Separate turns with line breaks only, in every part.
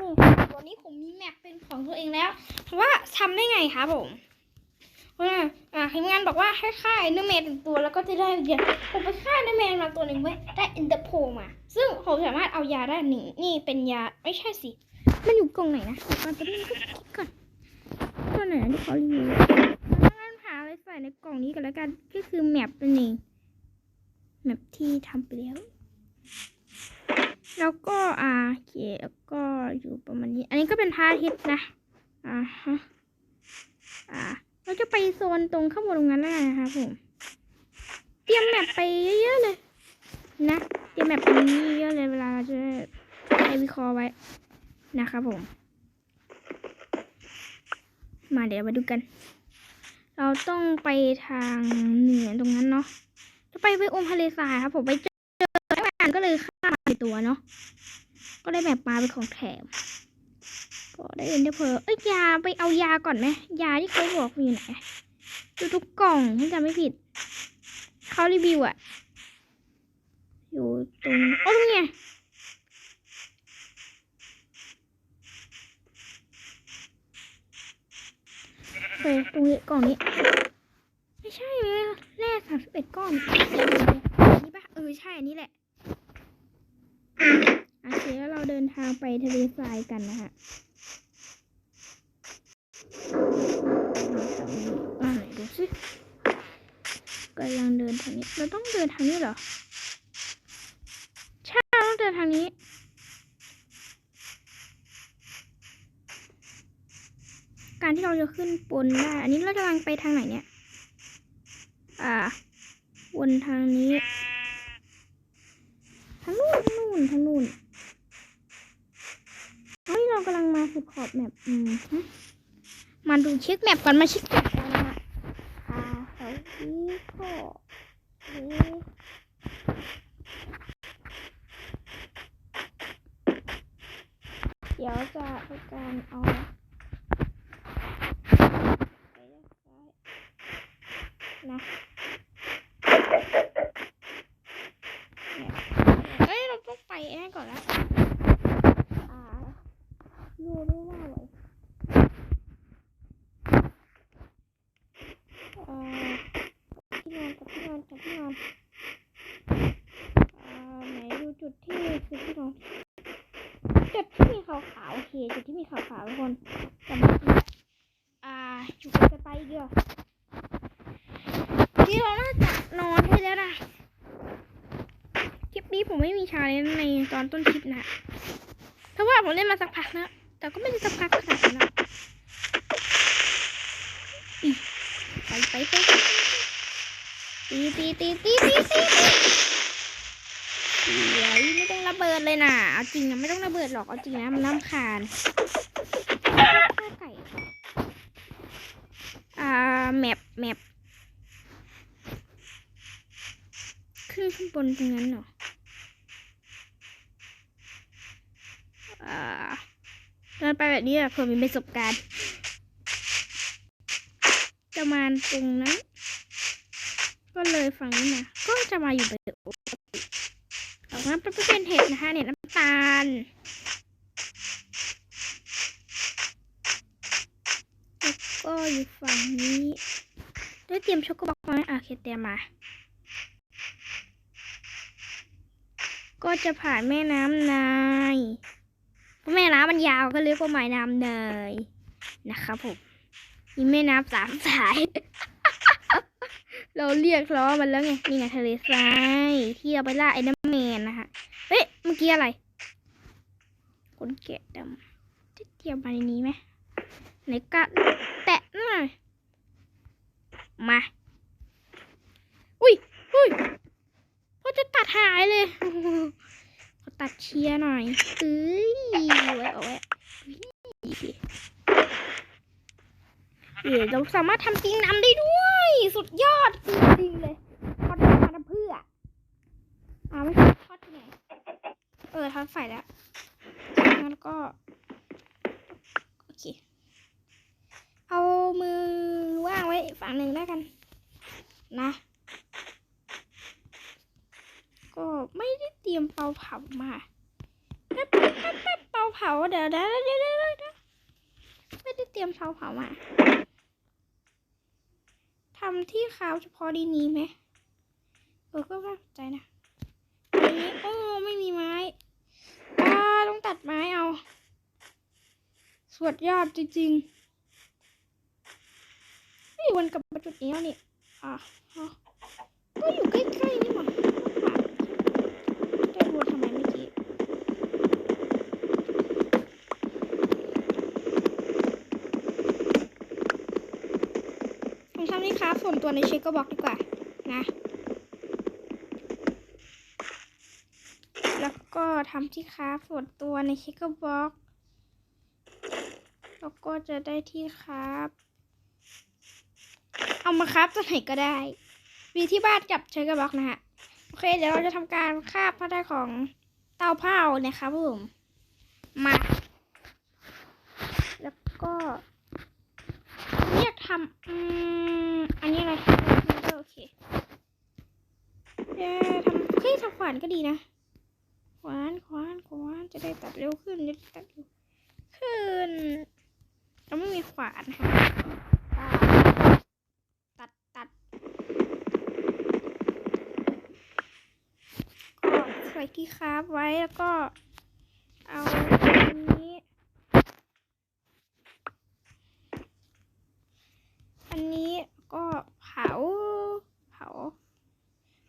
นี่วันนี้ผมมีแมปเป็นของตัวเองแล้ว เพราะว่าทำได้ไงครับผมว่าอ่าทีมงานบอกว่าให้ฆ่าเนเดอแมนหนึ่งตัวแล้วก็จะได้เดียวผมไปฆ่าเนเดอแมนมาตัวหนึ่งไว้ได้เอนเดอร์โพมา ซึ่งผมสามารถเอายาได้หนึ่งนี่เป็นยาไม่ใช่สิ มันอยู่กล่องไหนนะเดี๋ยวก่อนจะนึงคิดก่อนตัวไหนที่เขารีวิวแล้วงั้นหาอะไรใส่ในกล่องนี้กันแล้วกัน ก็คือแมปนั่นเองแมปที่ทำไปแล้ว แล้วก็อ่าโอเคแล้วก็อยู่ประมาณนี้ อันนี้ก็เป็นพระอาทิตย์นะอ่าฮะอ่า เราจะไปโซนตรงข้างบนตรงนั้นแล้วกันนะคะผมเตรียมแมปไปเยอะๆเลย นะเตรียมแมปไปเยอะๆเลยเวลาเราจะได้วิเคราะห์ไว้นะครับผม มาเดี๋ยวมาดูกัน เราต้องไปทางเหนือตรงนั้นเนาะจะไปไปอมทะเลทรายครับผมไปเจอแม่งานก็เลยฆ่ามา ในตัวเนาะ ก็ได้แบบมาเป็นของแถม ก็ได้เอ็นเดอร์เพอเอ้ยยาไปเอายาก่อนไหมยาที่เขาบอกมีอยู่ไหนดูทุกกล่องถ้าจำไม่ผิด เขารีวิวอะอยู่ตรงโอ้ตรงเนี้โอเคตรงนี้กล่องนี้ ไม่ใช่แร่สามสิบเอ็ดก้อนนนี้ปะเออใช่อันนี้แหละ เราเดินทางไปทะเลทรายกันนะฮะอ่าไหนดูสิกำลังเดินทางนี้ เราต้องเดินทางนี้เหรอ ใช่เราต้องเดินทางนี้ การที่เราจะขึ้นบนได้ อันนี้เรากำลังไปทางไหนเนี่ย อ่า วนทางนี้ ทางนู้นทางนู้นทางนู้นเฮ้ยเรากำลัง มาสุดขอบแมปอืมมาดูเช็คแมปก่อนมาเช็คแมปกันนะฮะอ่าเขาที่ขอนี้เดี๋ยวจะทำการเอาไปด้านซ้ายนะ เอ้ย เราต้องไปแอก่อนละอ่าดูด้วยว่าไว้อ่าที่นอน กับที่นอนกับที่นอนไหนดูจุดที่คือที่นอนจุดที่มีขาวๆโอเคจุดที่มีขาวๆทุกคนจำไว้อ่าจุดจะไปเดียวที่เราน่าจะนอนให้แล้วนะคลิปนี้ผมไม่มีชาเลนในตอนต้นคลิปนะเพราะว่าผมเล่นมาสักพักแล้ว แต่ก็ไม่ได้สักพักขนาดนั้นนะอีไปไปไปตีตีตีตีตีตีตีเดี๋ยวไม่ต้องระเบิดเลยนะเอาจ ริงนะไม่ต้องระเบิดหรอกเอาจริงนะมันน้ำคาญฆ่าไก่ อ่าแมปแมปขึ้นข้างบนตรงนั้นเหรออเดินไปแบบนี้อะเผื่อมีประสบการณ์จะมาณตรงนั้น ก็เลยฝั่งนี้มาก็จะมาอยู่แบบ ปกติออกมาเป็นเห็ดนะคะเห็ดน้ำตาลแล้วก็อยู่ฝั่งนี้ได้เตรียมช็อกโกแลตไหมอะโอเคเตรียมมา ก็จะผ่านแม่น้ำนายเพราะแม่น้ำมันยาวก็เรียกว่าแม่น้ำเนยนะครับผมมีแม่น้ำสามสาย เราเรียกล้อมันแล้วไงนี่ไงทะเลทรายที่เราไปล่าไอ้น้ำแมนนะคะเฮ้ยเมื่อกี้อะไรคนแกะดำจะเตรียมมาในนี้ไหมไหนกะแตะหน่อยมา อุ้ยอุ้ยพอจะตัดหายเลยขอตัดเชียร์หน่อยเอ้ยเอาไว้เอาไว้เดี๋ยวเราสามารถทำจริงนำได้ด้วย สุดยอดจริงๆเลยทอดมาทำเพื่ออ่าไม่ใช่ทอดที่ไหนเออทอดไฟแล้วงั้นก็ โอเค เอามือว่างไว้ฝั่งหนึ่งแล้วกัน นะ ก็ไม่ได้เตรียมเตาเผามาแป๊บแป๊บแป๊บแป๊บเตาเผาเดี๋ยวเดี๋ยวเดี๋ยวเดี๋ยวเดี๋ยวไม่ได้เตรียมเตาเผามา ทำที่ขาวเฉพาะดีนี้ไหมเออก็น่าสนใจนะอันนี้โอ้ไม่มีไม้อ่าต้องตัดไม้เอาสวดยอดจริงๆไม่วนกลับมาจุดนี้แล้วนี่อะอะก็อยู่ใกล้ๆนี่หว่าได้วนทำไมเมื่อกี้ ผมทำนี่ครับ ส่วนตัวในเชคก็บอกดีกว่านะแล้วก็ทำที่คราส่วนตัวในเชคก็บอกแล้วก็จะได้ที่คราฟเอามาคราฟตัวไหนก็ได้ มีที่บ้านกับเชคก็บอกนะฮะ โอเค เดี๋ยวเราจะทำการคาบพระได้ของเตาเผานะครับผม มา แล้วก็ ทำอืมอันนี้อะไรโอเคเอ๊ะทำเฮ้ยทำขวานก็ดีนะ ขวานขวานขวานจะได้ตัดเร็วขึ้นจะได้ตัดเร็วขึ้นเราไม่มีขวานค่ะตัดตัดก็ใส่ที่คราฟไว้แล้วก็เอาอันนี้ อันนี้ก็เผา เผา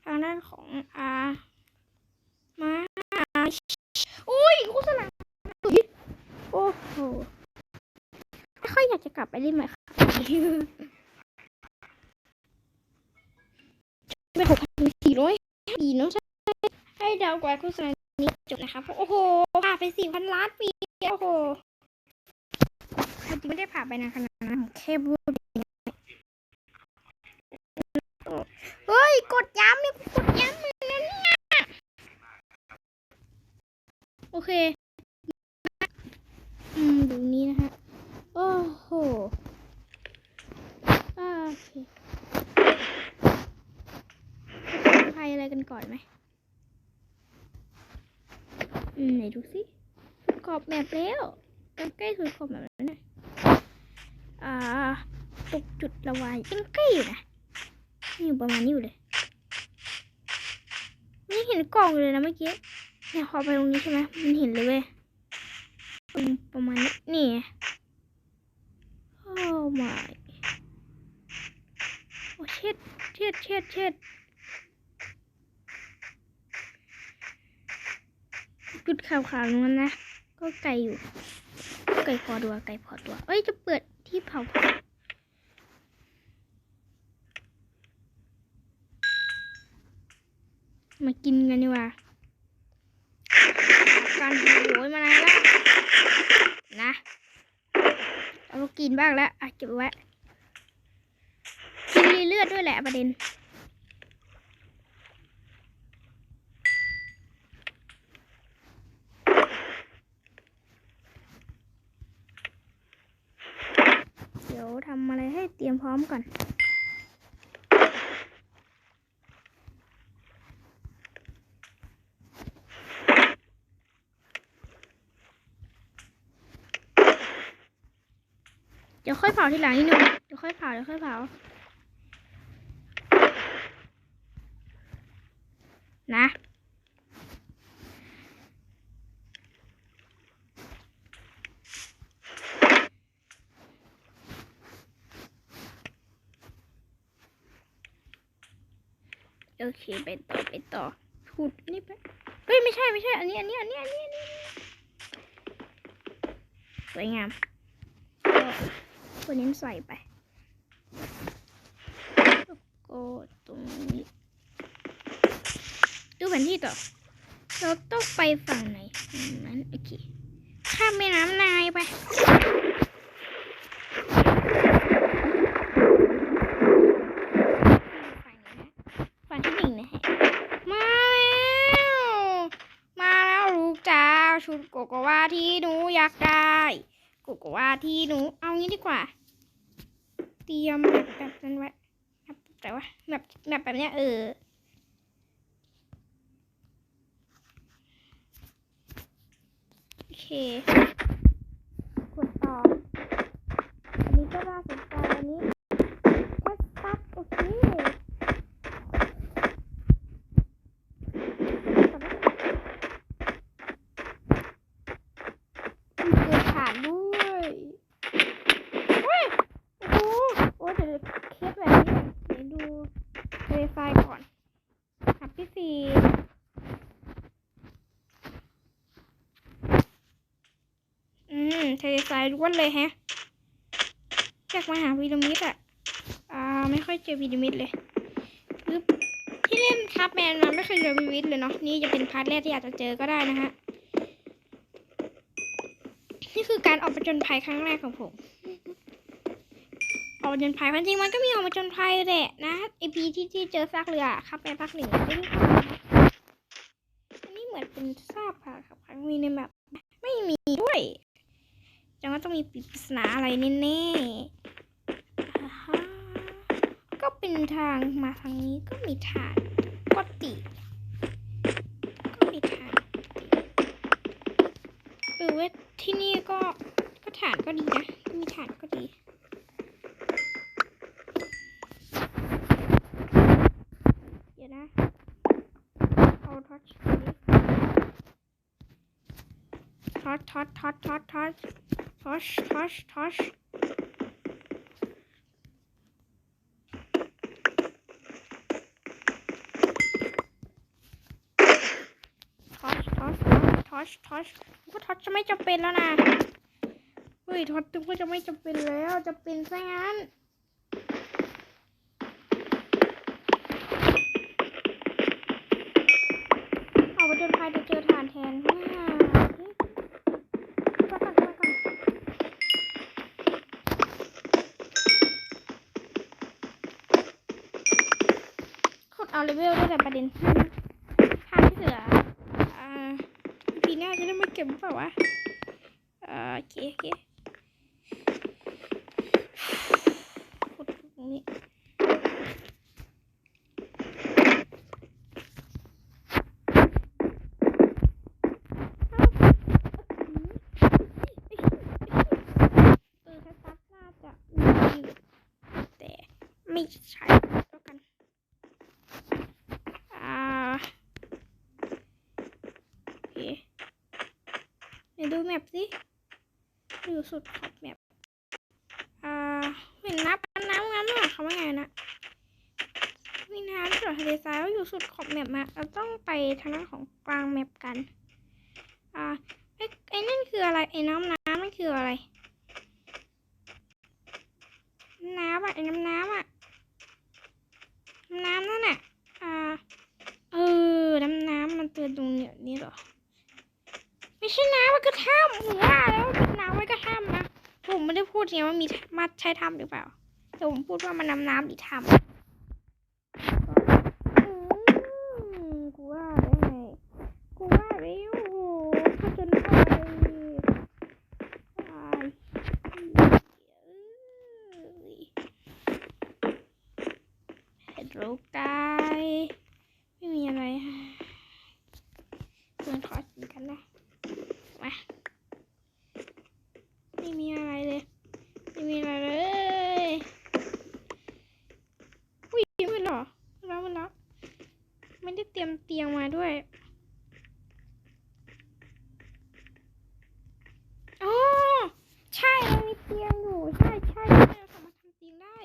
ทางด้านของอามาอุ้ยโฆษณาอุ๊ยโอ้โหไม่ค่อยอยากจะกลับ ไปเล่นไหมครับเป็นหกพันสี่ร้อยดีเนาะใช่ให้เดาวกว่าโฆษณานี้จบนะครับโอ้โหผ่าไปสี่พันล้านปีโอ้โหจริงไม่ได้ผ่าไปนานขนาดนั้นแค่พูดเฮ้ย กดย้ำเนี่ยกดย้ำเลยนะเนี่ยโอเค อืมดูนี้นะฮะ โอ้โหอ่าโอเคใคร อะไหมอืมไหนดูสิสุดขอบแมปแล้วใกล้ๆสุดขอบแมปแล้วนะอ่าตกจุดระวายยังใกล้อยู่นะอยู่ประมาณนี้อยู่เลยไม่เห็นกล่องเลยนะเมื่อกี้เนี่ยพอไปตรงนี้ใช่ไหมมันเห็นเลยเว้ยประมาณนี้นี่โอ้ my โอ้เช็ดเช็ดเช็ดเช็ด จุดขาวๆตรงนั้นนะ ก็ไกลอยู่ ไกลพอตัวไกลพอตัว เอ้ยจะเปิดที่เผามากินกันดีกว่าการโหยมานานแล้วนะเรากินบ้างแล้วอะเก็บไว้กินเลือดด้วยแหละประเด็น ดี๋ยวทำอะไรให้เตรียมพร้อมก่อน เดี๋ยวค่อยเผาทีหลังนิดนึง เดี๋ยวค่อยเผา เดี๋ยวค่อยเผา นะ โอเค ไปต่อไปต่อพูดนี่ไปเฮ้ยไม่ใช่ไม่ใช่ อันนี้อันนี้อันนี้อันนี้สวยงามก็ตัวนี้ใส่ไปแล้วก็ตรงนี้ดูแผนที่ต่อ เราต้องไปฝั่งไหนนั้นโอเคข้ามแม่น้ำนายไป ฝั่งนี้นะฝั่งที่หนึ่งนะฮะ มาแล้ว มาแล้วลูกจ้าชุด โกโกวาที่หนูอยากได้โกโกวาที่หนูเอางี้ดีกว่า เตรียมแบบแบบนั้นไว้แบบแต่ว่าแบบแบบแบบเนี้ยเออโอเคกดต่ออันนี้ก็น่าสนใจอันนี้แคสตัสโอเคมีเกิดฐานด้วยเฮ้ยโอ้โหโอ้ยเดี๋ยวเคสแบบนี้เดี๋ยวดูเวไฟก่อนหับที่สี่ อืมเทเลไฟล้วนเลยแฮะอยากมาหาพีระมิดอะ อ่า ไม่ค่อยเจอพีระมิดเลยปึ๊บที่เล่นครับแมนมาไม่เคยเจอพีระมิดเลยเนาะ นี่จะเป็นพาร์ทแรกที่อาจจะเจอก็ได้นะฮะ นี่คือการออกประจนภัยครั้งแรกของผม ออกประจนภัยความจริงมันก็มีออกประจนภัยแหละนะไอพีที่ที่เจอซากเรือครับแมนภาคหนึ่งไม่ได้อันนี้เหมือนเป็นซากค่ะครับครั้งมีในแบบไม่มีด้วย จังว่าต้องมีปริศนาอะไรแน่ๆก็เป็นทางมาทางนี้ก็มีฐานปกติก็มีฐานปกติเออเว่าที่นี่ก็ก็ฐานก็ดีนะมีฐานก็ดีเดี๋ยวนะเอาทอตท็อตท็อตท็อตท็อตท็อต ท็อตท็อตท็อตท็อตท็อตท็อตท็อตก็ท็อตจะไม่จำเป็นแล้วนะ เฮ้ยท็อตตึงก็จะไม่จำเป็นแล้ว จะเป็นซะงั้นเอาไปจนภัยจะเจอฐานแทน เอาเลเวลด้วยแต่ประเด็นฐานที่เหลืออ่าปีหน้าจะได้มาเก็บเปล่าวะโอเคโอเคขุดตรงนี้ไม่ใช่แล้วกัน อ่าโอเคเดี๋ยวดู แมปสิดูสุดขอบแมปอ่าเห็นนับน้ำงั้นหรอเขาว่าไงนะมีน้ำที่หรอทะเลทรายอยู่สุดขอบแมปมาเราต้องไปทางด้านของกลางแมปกัน อ่าไอ้ไอ้นั่นคืออะไรไอ้น้ำน้ำมันคืออะไร น้ำอะไอ้น้ำน้ำอะน้ำนั่นน่ะอ่าเออน้ำน้ำมันเตือนตรงเนี้ยนี่หรอ ใช่น้ำมันก็ถ้ำผมว่าแล้วเป็นน้ำไว้ก็ถ้ำนะผมไม่ได้พูดไงว่ามีมาใช้ถ้ำหรือเปล่าแต่ผมพูดว่ามันน้ำน้ำหรือถ้ำอืมกูว่าได้ไงกูว่าแล้วโอ้โหผจญภัยตายเอ้ย เห็ดรูกายไม่มีอะไรเพื่อนขอกินกันนะมาไม่มีอะไรเลย ไม่มีอะไรเลยอุ้ยมันเหรอมันแล้วมันแล้วไม่ได้เตรียมเตียงมาด้วยอ๋อใช่มันมีเตียงอยู่ ใช่ใช่ใช่เราสามารถทำเตียงได้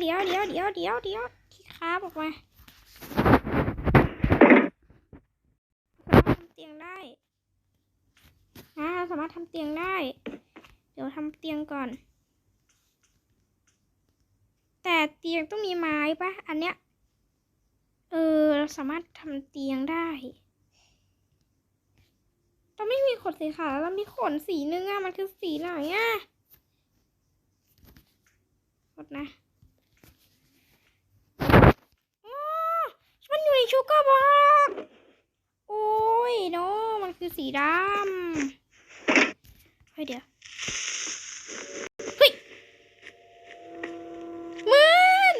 เดี๋ยวเดี๋ยวเดี๋ยวเดี๋ยวเดี๋ยวเดี๋ยวที่ค้าบออกมาสามารถทำเตียงได้นะเราสามารถทำเตียงได้ เดี๋ยวทำเตียงก่อน แต่เตียงต้องมีไม้ปะอันเนี้ย เออ เราสามารถทำเตียงได้เราไม่มีขนสีขาวเรามีขนสีนึงอะมันคือสีไหนอะกดนะ อ๋อ มันอยู่ในชูการ์บ็อกโอ้ยโนมันคือสีดำเฮ้ยเดี๋ยวเฮ้ยมัน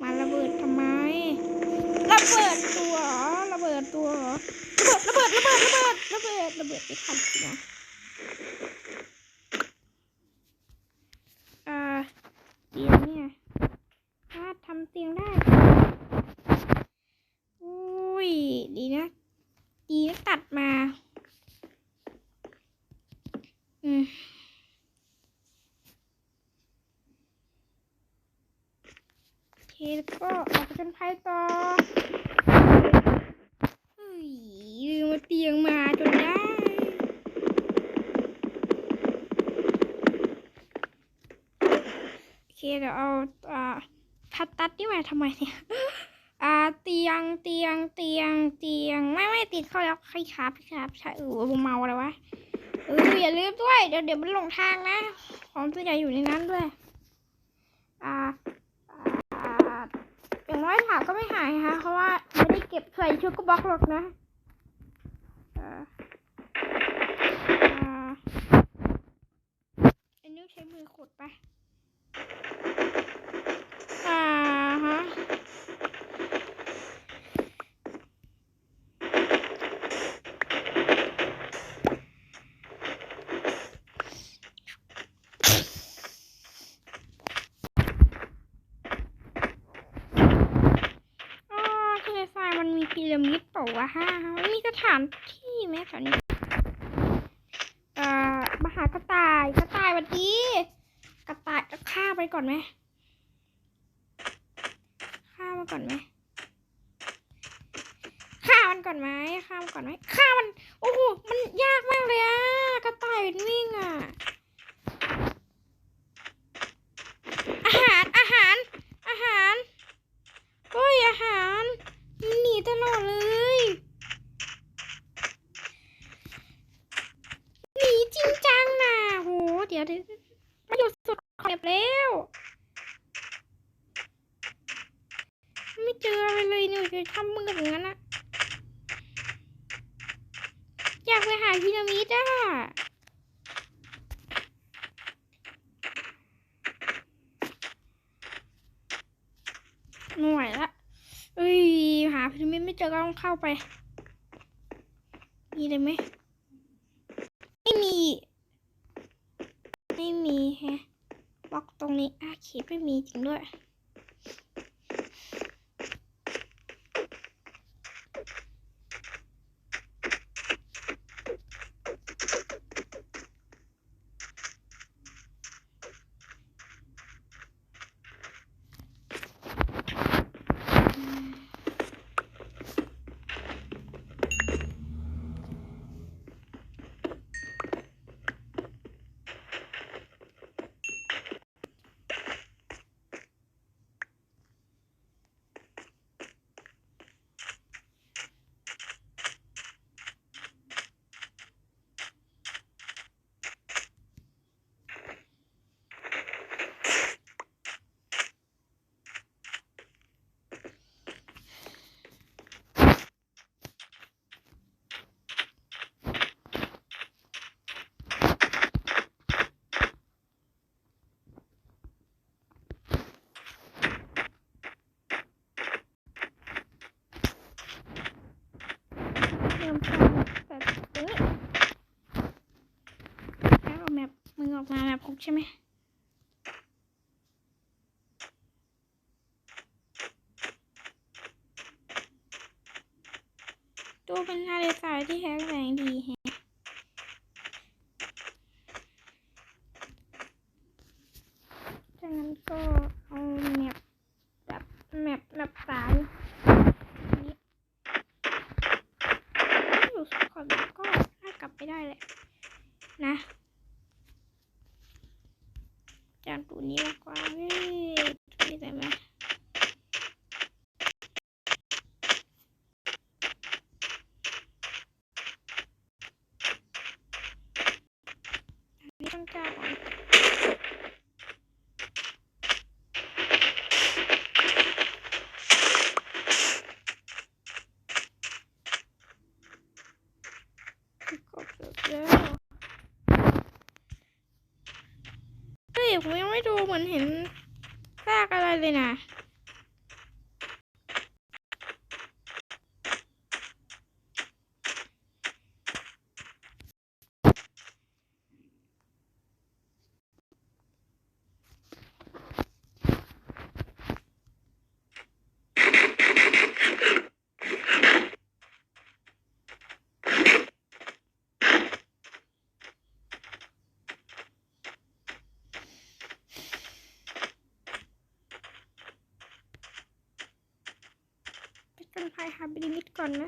มาระเบิดทำไมระเบิดตัวเหรอระเบิดตัวเหรอระเบิดระเบิดระเบิดระเบิดระเบิดระเบิดไม่ทันนะอ่าเตียงเนี่ยถ้าทำเตียงได้อุ้ยดีนะ ดีนะตัดมา อืม โอเคแล้วก็ออก ไปต่อเฮ้ยลืมเอาเตียงมาจนได้ โอเคเดี๋ยวเอาอ่าพัดตัดนี่มาทำไมเนี่ยอ่าเตียงเตียงเตียงเตียงไม่ไม่ติดเข้าแล้วใครครับครับใช่เออผมเมาอะไรวะเอออย่าลืมด้วยเดี๋ยวเดี๋ยวมันหลงทางนะ ของตัวใหญ่อยู่ในนั้นด้วย อ่า น้อยถาก็ไม่หายฮะเพราะว่าไม่ได้เก็บใส่ชุดก็บล็อกหรอกนะอันนี้ใช้มือขุดไปอ่าฮะอ๋อทะเลทรายมันมีพี ระมิดเปล่าวะฮะมันมีสถานที่ไหมแถวนี้อ่ามหากระต่ายกระต่ายวันดีกระต่ายจะฆ่าไปก่อนไหมฆ่ามันก่อนไหมฆ่ามันก่อนไหมฆ่ามันก่อนไหมฆ่ามัน โอ้โหมันยากมากเลยอะกระต่ายมันวิ่งอะอาหาร อาหาร อาหารเฮ้ยอาหารมันหนี ตลอดเลยหนีจริงจังนะโห เดี๋ยวเดี๋ยวมาอยู่สุดขอบแล้ว ไม่เจออะไรเลยเนี่ยจะทำมืออย่างนั้นอะอยากไปหาพีระมิดอะไม่ไหวละ เอ้ยหาพีระมิดไม่เจอก็ต้องเข้าไป มีเลยไหม ไม่มี ไม่มีแฮะบล็อกตรงนี้อาเขียไม่มีจริงด้วย เริ่มต้นแต่ตรงนี้แล้วเอาแมปมึงออกมาแมปคุก ใช่ไหมดูเป็นทะเลทรายที่แข็งแรงดีแฮะจากนั้นก็เอาแมปแบบแมปแมปสายนี้ อยู่สุดขอบแล้วก็น่ากลับไปได้แหละ นะจานตัวนี้ดีกว่าเว้ยตัวนี้ได้ไหมอันนี้ต้องจ้าก่อนกดเสร็จแล้วเฮ้ย ผมยังไม่ดูเหมือนเห็นซากอะไรเลยนะ এখন 5 half minute করনা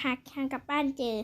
หาทางกลับบ้านเจอ